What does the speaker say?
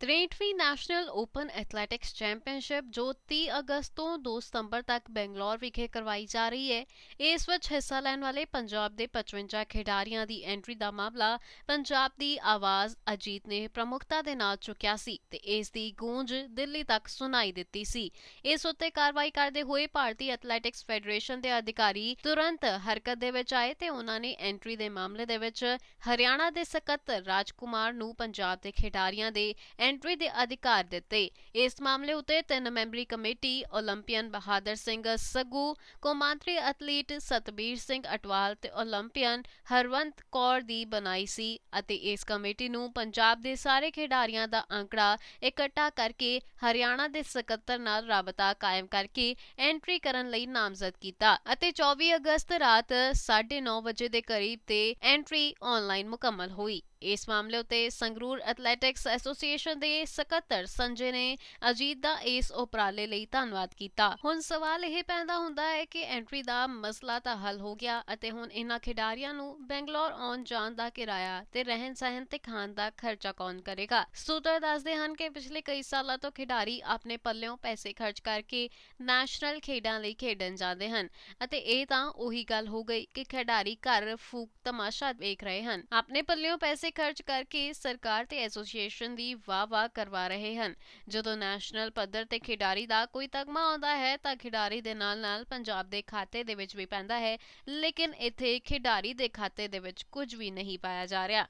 63ਵੀਂ national open athletics championship ਜੋ 30 ਅਗਸਤ ਤੋਂ 2 ਸਤੰਬਰ ਤੱਕ ਬੰਗਲੌਰ ਵਿਖੇ ਕਰਵਾਈ ਜਾ ਰਹੀ ਹੈ। ਇਸ ਵਿੱਚ ਹਿੱਸਾ ਲੈਣ ਵਾਲੇ ਪੰਜਾਬ ਦੇ 55 ਖਿਡਾਰੀਆਂ ਦੀ ਐਂਟਰੀ ਦਾ ਮਾਮਲਾ ਪੰਜਾਬ ਦੀ ਆਵਾਜ਼ ਅਜੀਤ ਨੇ ਪ੍ਰਮੁੱਖਤਾ ਦੇ ਨਾਲ ਚੁੱਕਿਆ ਸੀ ਤੇ ਇਸ ਦੀ ਗੂੰਜ ਦਿੱਲੀ ਤੱਕ ਸੁਣਾਈ ਦਿੱਤੀ ਸੀ। ਇਸ ਉੱਤੇ ਕਾਰਵਾਈ ਕਰਦੇ ਹੋਏ ਭਾਰਤੀ ਐਥਲੈਟਿਕਸ ਫੈਡਰੇਸ਼ਨ ਦੇ ਅਧਿਕਾਰੀ ਤੁਰੰਤ ਹਰਕਤ ਦੇ ਵਿੱਚ ਆਏ ਤੇ ਉਹਨਾਂ ਨੇ ਐਂਟਰੀ ਦੇ ਮਾਮਲੇ ਦੇ ਵਿੱਚ ਹਰਿਆਣਾ ਦੇ ਸਕੱਤਰ ਰਾਜਕੁਮਾਰ ਨੂੰ ਪੰਜਾਬ ਦੇ ਖਿਡਾਰੀਆਂ ਦੇ ਐਂਟਰੀ ਦੇ ਅਧਿਕਾਰ ਦਿੱਤੇ। ਇਸ ਮਾਮਲੇ ਉਤੇ ਤਿੰਨ ਮੈਂਬਰੀ ਕਮੇਟੀ 올림픽ੀਅਨ ਬਹਾਦਰ ਸਿੰਘ ਸੱਗੂ, ਕੌਮਾਂਤਰੀ ਐਥਲੀਟ ਸਤਬੀਰ ਸਿੰਘ ਅਟਵਾਲ ਤੇ 올림픽ੀਅਨ ਹਰਵੰਤ ਕੌਰ ਦੀ ਬਣਾਈ ਸੀ ਅਤੇ ਇਸ ਕਮੇਟੀ ਨੂੰ ਪੰਜਾਬ ਦੇ ਸਾਰੇ ਖਿਡਾਰੀਆਂ ਦਾ ਅੰਕੜਾ ਇਕੱਠਾ ਕਰਕੇ ਹਰਿਆਣਾ ਦੇ ਸਕੱਤਰ ਨਾਲ ਰਾਬਤਾ ਕਾਇਮ ਕਰਕੇ ਐਂਟਰੀ ਕਰਨ ਲਈ ਨਾਮਜ਼ਦ ਕੀਤਾ ਅਤੇ 24 ਅਗਸਤ ਰਾਤ 9:30 ਵਜੇ ਦੇ ਕਰੀਬ ਤੇ ਐਂਟਰੀ ਆਨਲਾਈਨ ਮੁਕੰਮਲ ਹੋਈ। ਇਸ ਮਾਮਲੇ ਉਤੇ ਸੰਗਰੂਰ ਐਥਲੈਟਿਕਸ ਐਸੋਸੀਏਸ਼ਨ ਦੇ ਸਕੱਤਰ ਸੰਜੇ ਨੇ ਅਜੀਤ ਦਾ ਇਸ ਉਪਰਾਲੇ ਲਈ ਧੰਨਵਾਦ ਕੀਤਾ। ਹੁਣ ਸਵਾਲ ਇਹ ਪੈਦਾ ਹੁੰਦਾ ਹੈ ਕਿ ਐਂਟਰੀ ਦਾ ਮਸਲਾ ਤਾਂ ਹੱਲ ਹੋ ਗਿਆ ਅਤੇ ਹੁਣ ਇਹਨਾਂ ਖਿਡਾਰੀਆਂ ਨੂੰ ਬੈਂਗਲੌਰ ਆਉਣ ਜਾਣ ਦਾ ਕਿਰਾਇਆ ਤੇ ਰਹਿਣ ਸਹਿਣ ਤੇ ਖਾਣ ਦਾ ਖਰਚਾ ਕੌਣ ਕਰੇਗਾ? ਸੂਤਰ ਦੱਸਦੇ ਹਨ ਕਿ ਪਿਛਲੇ ਕਈ ਸਾਲਾਂ ਤੋਂ ਖਿਡਾਰੀ ਆਪਣੇ ਪੱਲਿਓਂ ਪੈਸੇ ਖਰਚ ਕਰਕੇ ਨੈਸ਼ਨਲ ਖੇਡਾਂ ਲਈ ਖੇਡਣ ਜਾਂਦੇ ਹਨ ਅਤੇ ਇਹ ਤਾਂ ਉਹੀ ਗੱਲ ਹੋ ਗਈ ਕਿ ਖਿਡਾਰੀ ਘਰ ਫੂਕ ਤਮਾਸ਼ਾ ਵੇਖ ਰਹੇ ਹਨ। ਆਪਣੇ ਪੱਲਿਓਂ ਪੈਸੇ ਖਰਚ ਕਰਕੇ ਸਰਕਾਰ ਤੇ ਐਸੋਸੀਏਸ਼ਨ ਦੀ ਵਾਹ-ਵਾਹ ਕਰਵਾ ਰਹੇ ਹਨ। ਜਦੋਂ ਨੈਸ਼ਨਲ ਪੱਧਰ ਤੇ ਖਿਡਾਰੀ ਦਾ ਕੋਈ ਤਗਮਾ ਆਉਂਦਾ ਹੈ, ਤਾਂ ਖਿਡਾਰੀ ਦੇ ਨਾਲ-ਨਾਲ ਪੰਜਾਬ ਦੇ ਖਾਤੇ ਦੇ ਵਿੱਚ ਵੀ ਪੈਂਦਾ ਹੈ, ਲੇਕਿਨ ਇੱਥੇ ਖਿਡਾਰੀ ਦੇ ਖਾਤੇ ਦੇ ਵਿੱਚ ਕੁਝ ਵੀ ਨਹੀਂ ਪਾਇਆ ਜਾ ਰਿਹਾ।